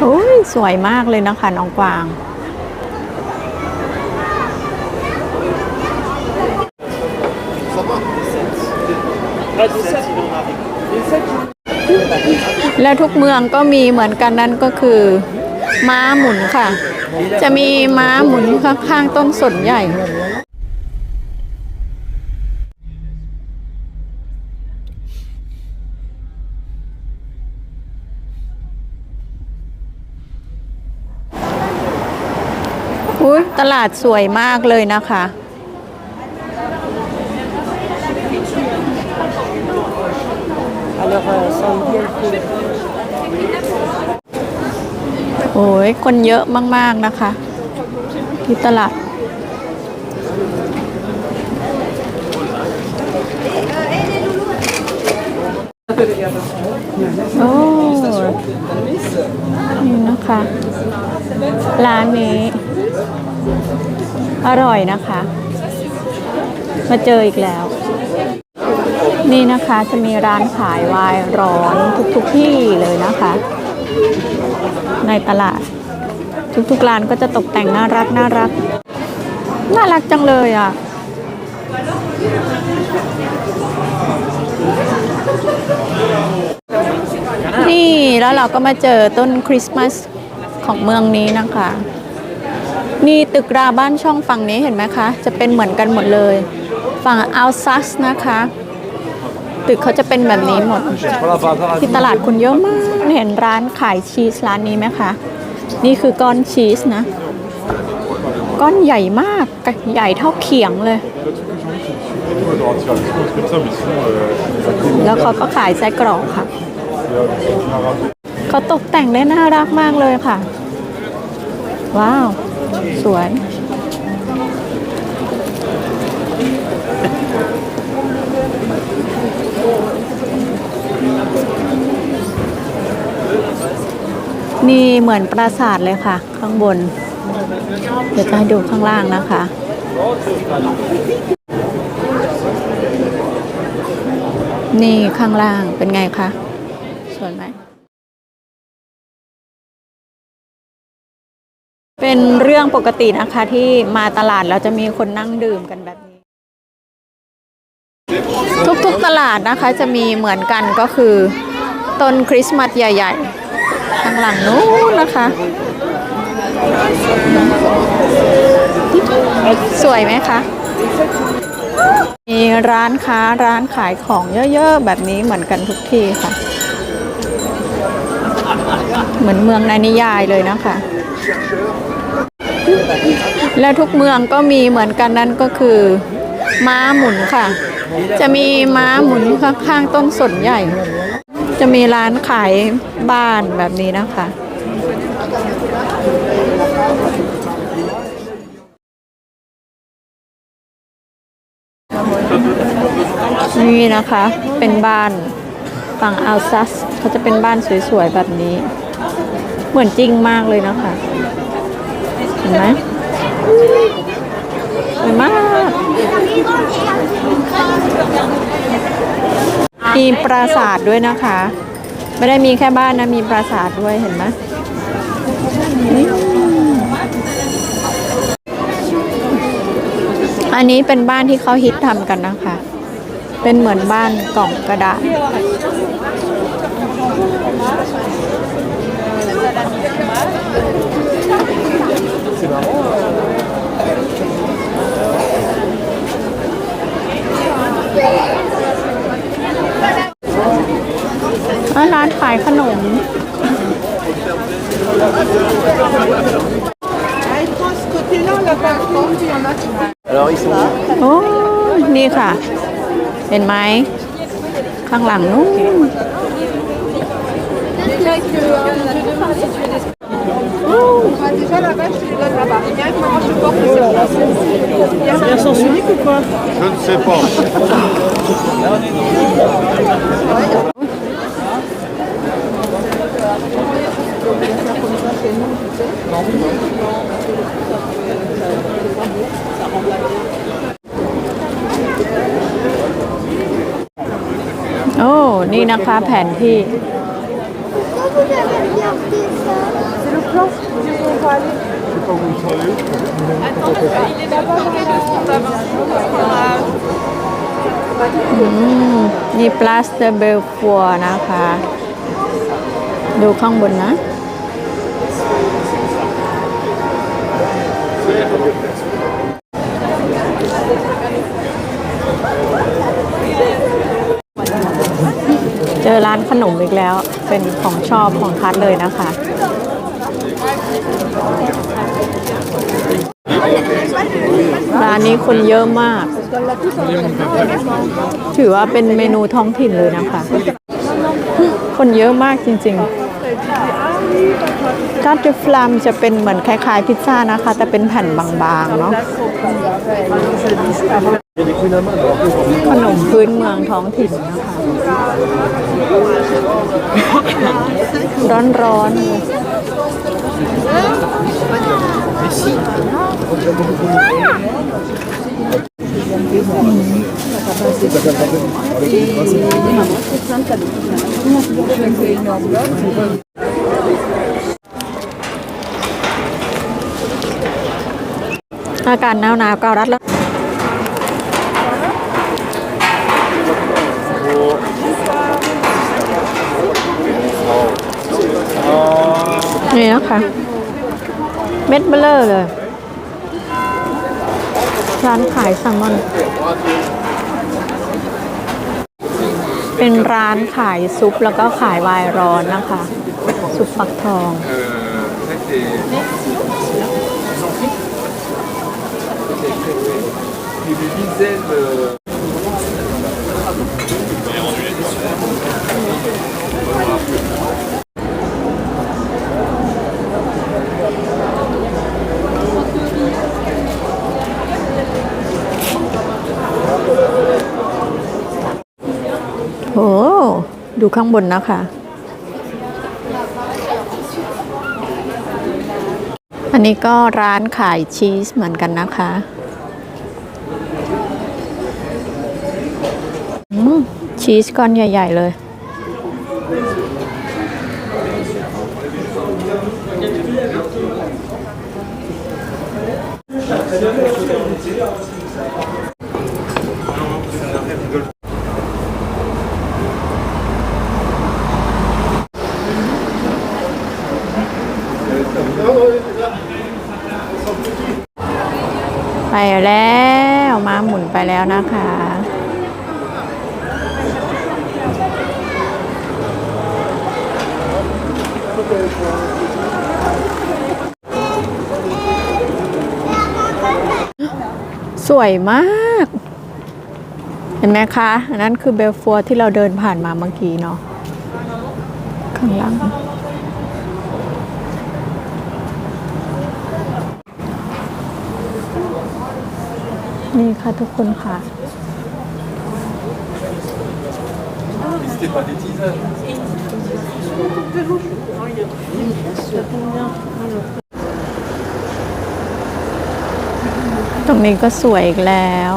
โอ้ยสวยมากเลยนะคะน้องกวาง และทุกเมืองก็มีเหมือนกันนั่นก็คือ ม้าหมุนค่ะ จะมีม้าหมุนข้างๆต้นสนใหญ่ อุ้ย ตลาดสวยมากเลยนะคะ โอ้ย คนเยอะมาก ๆ นะคะ ที่ตลาดโอ้นี่นะคะ ร้านนี้ อร่อยนะคะ มาเจออีกแล้ว นี่นะคะจะมีร้านขายวน์ร้อนทุกๆที่เลยนะคะ ในตลาด ทุกๆร้านก็จะตกแต่งน่ารักน่ารัก น่ารักจังเลยอะนี่แล้วเราก็มาเจอต้นคริสต์มาสของเมืองนี้นะคะ นี่ตึกราบ้านช่องฝั่งนี้เห็นไหมคะ จะเป็นเหมือนกันหมดเลย ฝั่งอัลซัสนะคะ ตึกเขาจะเป็นแบบนี้หมดที่ตลาดคนเยอะมากเห็นร้านขายชีสร้านนี้ไหมคะ นี่คือก้อนชีสนะ ก้อนใหญ่มากใหญ่เท่าเขียงเลย แล้วเขาก็ขายไส้กรอกค่ะ เขาตกแต่งได้น่ารักมากเลยค่ะ ว้าว สวย นี่เหมือนปราสาทเลยค่ะ ข้างบน เดี๋ยวจะให้ดูข้างล่างนะคะนี่ข้างล่างเป็นไงคะ เป็นเรื่องปกตินะคะที่มาตลาดแล้วจะมีคนนั่งดื่มกันแบบนี้ ทุกๆตลาดนะคะจะมีเหมือนกันก็คือต้นคริสต์มาสใหญ่ ๆ ข้างหลังนู้นนะคะ สวยไหมคะ มีร้านค้าร้านขายของเยอะ ๆ แบบนี้เหมือนกันทุกที่ค่ะ เหมือนเมืองในนิยายเลยนะคะ และทุกเมืองก็มีเหมือนกันนั่นก็คือ ม้าหมุนค่ะ จะมีม้าหมุนข้างๆต้นสนใหญ่ จะมีร้านขายบ้านแบบนี้นะคะนี่นะคะเป็นบ้านฝั่งอัลซัสเขาจะเป็นบ้านสวยๆแบบนี้ เหมือนจริงมากเลยนะคะ ห็นไหมสวยมากมีปราสาทด้วยนะคะ ไม่ได้มีแค่บ้านนะ มีปราสาทด้วยเห็นไหมอันนี้เป็นบ้านที่เขาฮิตทำกันนะคะ เป็นเหมือนบ้านกล่องกระดาษ อะร้านขายขนมโอ้นี่ค่ะ เห็นไหม ข้างหลังนู้น Déjà là-bas, je te les donne là-bas. Il y a un qui mange le porte C'est un sens unique ou quoi Je ne sais pas. Oh, โอ้ นี่นะคะแผนที่ Pourquoi vous avez regardé ça plan On va aller. D'abord, นี่ปลาสเตอร์เบลฟัวนะคะ ดูข้างบนนะ เจอร้านขนมอีกแล้ว เป็นของชอบของคัดเลยนะคะ ร้านนี้คนเยอะมาก ถือว่าเป็นเมนูท้องถิ่นเลยนะคะ คนเยอะมากจริงๆกาเดฟลามจะเป็นเหมือนคล้ายๆพิซซ่านะคะ แต่เป็นแผ่นบางๆเนาะ ขนมพื้นเมืองท้องถิ่นนะคะ ร้อนๆ อากาศหนาวหนาวเการัดแล้ว นี่นะคะ เม็ดเบลเลอร์เลย ร้านขายแซลมอน เป็นร้านขายซุปแล้วก็ขายไวน์ร้อนนะคะ ซุปฟักทอง โอ้ ดูข้างบนนะคะ อันนี้ก็ร้านขายชีสเหมือนกันนะคะชีสก้อนใหญ่ ๆ เลย แล้วมาหมุนไปแล้วนะคะสวยมาก เห็นไหมคะ อันนั้นคือเบลฟัวที่เราเดินผ่านมาเมื่อกี้เนาะข้างหลัง นี่ค่ะทุกคนค่ะตรงนี้ก็สวยอีกแล้ว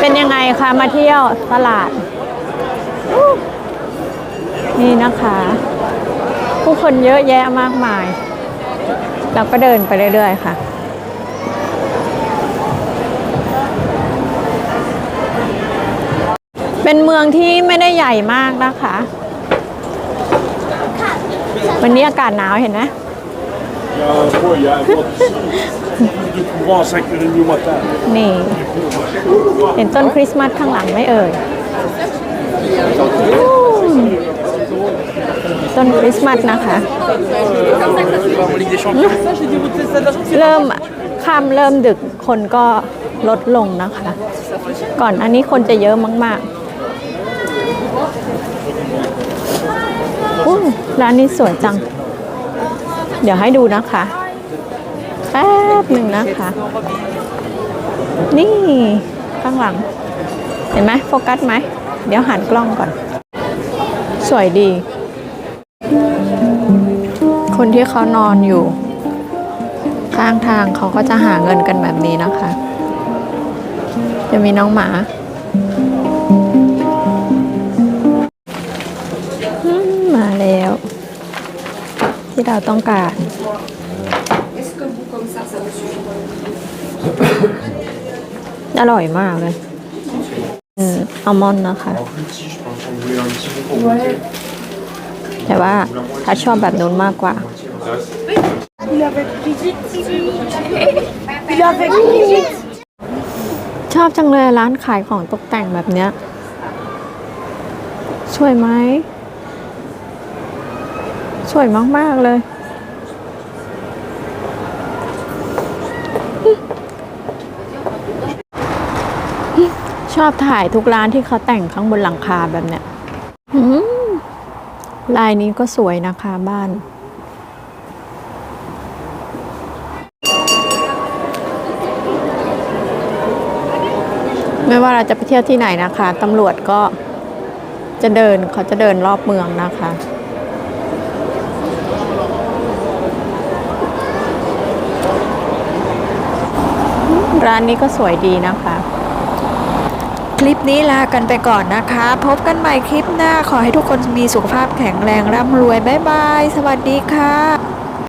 เป็ นยังไงคะมาเที่ยวตลาด นี่นะคะ ผู้คนเยอะแยะมากมาย เราก็เดินไปเรื่อยๆค่ะเป็นเมืองที่ไม่ได้ใหญ่มากนะคะ วันนี้อากาศหนาวเห็นไหม Il y a un point, il y a un vent de courant à 5h30 du matin. นี่ เห็นต้นคริสต์มาสข้างหลังไหม่เอ่ยต้นคริสต์มาสนะคะ เริ่มค่ำเริ่มดึกคนก็ลดลงนะคะ ก่อนอันนี้คนจะเยอะมากๆร้านนี้สวยจัง เดี๋ยวให้ดูนะคะ แป๊บหนึ่งนะคะ นี่ข้างหลัง เห็นไหมโฟกัสไหม เดี๋ยวหันกล้องก่อน สวยดี คนที่เขานอนอยู่ ข้างทางเขาก็จะหาเงินกันแบบนี้นะคะ จะมีน้องหมามาแล้ว ที่เราต้องการ อร่อยมากเลยอืมอัลมอนด์นะคะ แต่ว่าถ้าชอบแบบนู้นมากกว่า ชอบจังเลยร้านขายของตกแต่งแบบเนี้ยสวยไหม สวยมาก ๆ เลย ชอบถ่ายทุกร้านที่เขาแต่งข้างบนหลังคาแบบเนี้ยอืมลายนี้ก็สวยนะคะบ้าน ไม่ว่าเราจะไปเที่ยวที่ไหนนะคะตำรวจก็จะเดินเขาจะเดินรอบเมืองนะคะร้านนี้ก็สวยดีนะคะ คลิปนี้ลากันไปก่อนนะคะ พบกันใหม่คลิปหน้าขอให้ทุกคนมีสุขภาพแข็งแรงร่ำรวย บ๊ายบาย สวัสดีค่ะ